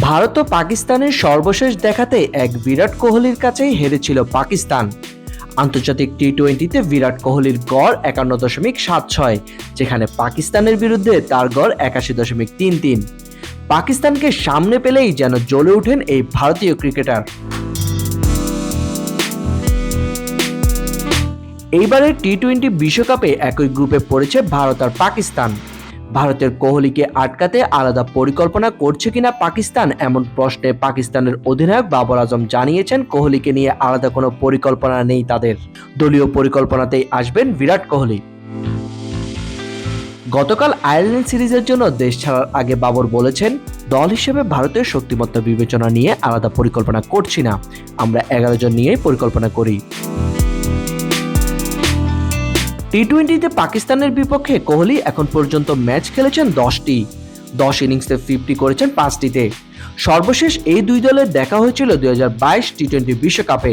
ভারত ও পাকিস্তানের সর্বশেষ দেখাতে এক বিরাট কোহলির কাছেই হেরেছিল পাকিস্তান। আন্তর্জাতিক টি টোয়েন্টিতে বিরাট কোহলির গড় একান্ন দশমিক সাত ছয়, যেখানে পাকিস্তানের বিরুদ্ধে তার গড় একাশি দশমিক তিন তিন। পাকিস্তানকে সামনে পেলেই যেন জ্বলে ওঠেন এই ভারতীয় ক্রিকেটার। এইবারের টি টোয়েন্টি বিশ্বকাপে একই গ্রুপে পড়েছে ভারত আর পাকিস্তান। ভারতের কোহলিকে আটকাতে আলাদা পরিকল্পনা করছে কিনা পাকিস্তান, এমন প্রশ্নে পাকিস্তানের অধিনায়ক বাবর আজম জানিয়েছেন কোহলিকে নিয়ে আলাদা কোনো পরিকল্পনা নেই তাদের। দলীয় পরিকল্পনাতেই আসবেন বিরাট কোহলি। গতকাল আয়ারল্যান্ড সিরিজের জন্য দেশ ছাড়ার আগে বাবর বলেছেন, দল হিসেবে ভারতের শক্তিমত্তা বিবেচনা নিয়ে আলাদা পরিকল্পনা করছি না। আমরা এগারো জন নিয়েই পরিকল্পনা করি। টি টোয়েন্টিতে পাকিস্তানের বিপক্ষে কোহলি এখন পর্যন্ত ম্যাচ খেলেছেন দশটি। দশ ইনিংসে ফিফটি করেছেন পাঁচটিতে। সর্বশেষ এই দুই দলের দেখা হয়েছিল দুই হাজার বাইশ টি টোয়েন্টি বিশ্বকাপে।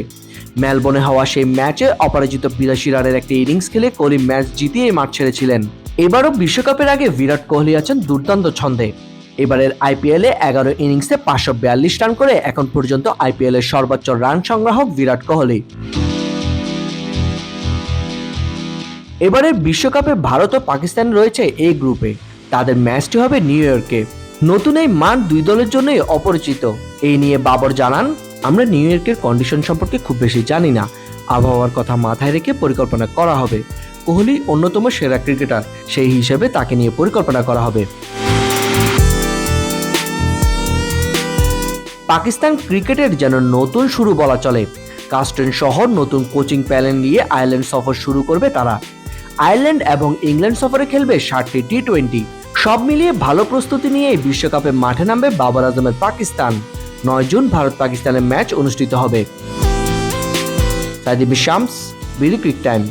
মেলবোর্নে হওয়া সেই ম্যাচে অপরাজিত বিরাশি রানের একটি ইনিংস খেলে কোহলি ম্যাচ জিতিয়ে মাঠ ছেড়েছিলেন। এবারও বিশ্বকাপের আগে বিরাট কোহলি আছেন দুর্দান্ত ছন্দে। এবারের আইপিএলে এগারো ইনিংসে পাঁচশো বিয়াল্লিশ রান করে এখন পর্যন্ত আইপিএলের সর্বোচ্চ রান সংগ্রাহক বিরাট কোহলি। এবারের বিশ্বকাপে ভারত ও পাকিস্তান রয়েছে এই গ্রুপে। তাদের ম্যাচটি হবে নিউ ইয়র্কে। নতুন এই মান দুই দলের জন্যই অপরিচিত। এই নিয়ে বাবর জানান, আমরা নিউ ইয়র্কের কন্ডিশন সম্পর্কে খুব বেশি জানি না। আবহাওয়ার কথা মাথায় রেখে পরিকল্পনা করা হবে। কোহলি অন্যতম সেরা ক্রিকেটার, সেই হিসেবে তাকে নিয়ে পরিকল্পনা করা হবে। পাকিস্তান ক্রিকেটের যেন নতুন শুরু বলা চলে। কাস্টেন শহর নতুন কোচিং প্যালেন নিয়ে আয়ারল্যান্ড সফর শুরু করবে তারা। আয়ারল্যান্ড এবং ইংল্যান্ড সফরে খেলবে ষাটটি টি টোয়েন্টি সব মিলিয়ে ভালো প্রস্তুতি নিয়ে বিশ্বকাপে মাঠে নামবে বাবর আজমের পাকিস্তান। নয় জুন ভারত পাকিস্তানের ম্যাচ অনুষ্ঠিত হবে। সাদিব শামস বিলি ক্রিক টাইম।